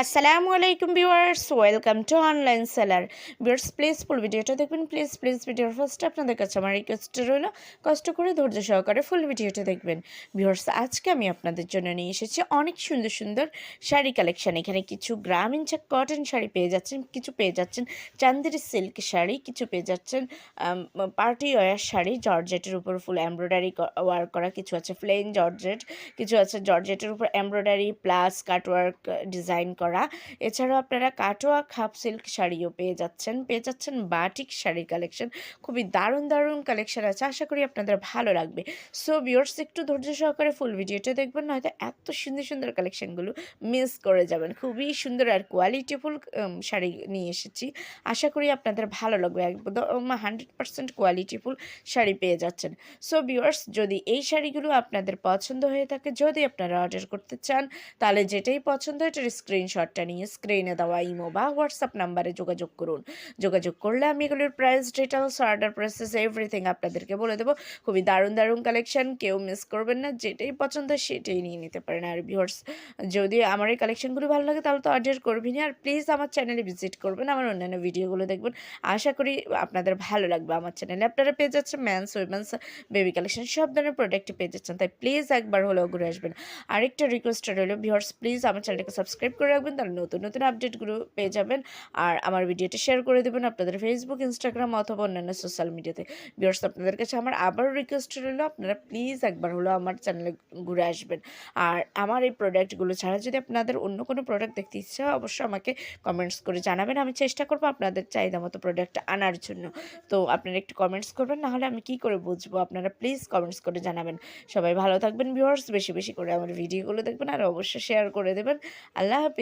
আসসালামু আলাইকুম viewers welcome to online seller viewers please full ভিডিওটা দেখবেন। প্লিজ প্লিজ ভিডিওর ফার্স্টে আপনাদের কাছে আমার রিকোয়েস্ট রইল। কষ্ট করে, ধৈর্য সহকারে ফুল ভিডিওটা দেখবেন। ভিউয়ার্স আজকে আমি আপনাদের জন্য নিয়ে এসেছি অনেক সুন্দর সুন্দর শাড়ি কালেকশন এখানে কিছু গ্রামীণ কটন শাড়ি পেয়ে যাচ্ছেন, কিছু পেয়ে যাচ্ছেন। চান্দের সিল্ক শাড়ি, কিছু পেয়ে যাচ্ছেন পার্টি ওয়ার শাড়ি, জর্জেটের উপর ফুল এমব্রয়ডারি ওয়ার্ক করা কিছু আছে প্লেন জর্জেট, কিছু আছে, জর্জেটের উপর এমব্রয়ডারি প্লাস কাটওয়ার্ক ডিজাইন করা। এছাড়াও আপনারা কাটোয়া খাপ সিল্ক শাড়িও পেয়ে যাচ্ছেন পেয়ে যাচ্ছেন বাটিক শাড়ির কালেকশন খুবই দারুণ দারুণ কালেকশন আছে, আশা করি আপনাদের ভালো লাগবে। সো বিয়ার্স একটু ধৈর্য সহকারে ফুল ভিডিওটা দেখবেন, নয়তো এত সুন্দর সুন্দর কালেকশনগুলো মিস করে যাবেন। খুবই সুন্দর আর কোয়ালিটিফুল শাড়ি নিয়ে এসেছি। আশা করি আপনাদের ভালো লাগবে, একদম হান্ড্রেড পার্সেন্ট কোয়ালিটিফুল শাড়ি পেয়ে যাচ্ছেন। সো বিয়ার্স যদি এই শাড়িগুলো আপনাদের পছন্দ হয়ে থাকে, যদি আপনারা অর্ডার করতে চান, তাহলে যেটাই পছন্দ এটার স্ক্রিনশটটা নিয়ে স্ক্রিনে দেওয়া ইমো বা হোয়াটসঅ্যাপ নাম্বারে যোগাযোগ করুন। যোগাযোগ করলে আমি এগুলোর price details order process everything আপনাদেরকে বলে দেবো। খুবই দারুণ দারুণ কালেকশন কেউ মিস করবেন না, যেটাই পছন্দ সেটাই নিয়ে নিতে পারেন। আর ভিউয়ার্স যদি আমার এই কালেকশনগুলো ভালো লাগে তাহলে তো অর্ডার করবেনই। আর প্লিজ আমার চ্যানেলে ভিজিট করবেন, আমার অন্যান্য ভিডিওগুলো দেখবেন। আশা করি আপনাদের ভালো লাগবে আমার চ্যানেলে আপনারা পেয়ে যাচ্ছেন ম্যানস উইমেন্স বেবি কালেকশন সব ধরনের প্রোডাক্ট পেয়ে যাচ্ছেন। তাই প্লিজ একবার হলেও ঘুরে আসবেন। আরেকটা রিকোয়েস্ট রইল ভিউয়ার্স প্লিজ আমার চ্যানেলকে সাবস্ক্রাইব করে রাখবেন তাহলে নতুন নতুন আপডেটগুলো পেয়ে যাবেন। আর আমার ভিডিওটা শেয়ার করে দেবেন আপনাদের ফেসবুক ইনস্টাগ্রাম অথবা অন্যান্য সোশ্যাল মিডিয়াতে ভিউয়ার্স আপনাদের কাছে আমার আবারও রিকোয়েস্ট রইল, আপনারা প্লিজ একবার হলো আমার চ্যানেলে ঘুরে আসবেন। আর আমার এই প্রোডাক্টগুলো ছাড়া যদি আপনাদের অন্য কোনো প্রোডাক্ট দেখতে ইচ্ছা হয়, অবশ্যই আমাকে কমেন্টস করে জানাবেন। আমি চেষ্টা করব আপনাদের চাহিদা মতো প্রোডাক্ট আনার জন্য। তো আপনারা একটু কমেন্টস করবেন নাহলে আমি কি করে বুঝব? আপনারা প্লিজ কমেন্টস করে জানাবেন। সবাই ভালো থাকবেন ভিউয়ার্স বেশি বেশি করে আমার ভিডিওগুলো দেখবেন, আর অবশ্যই শেয়ার করে দেবেন। আল্লাহ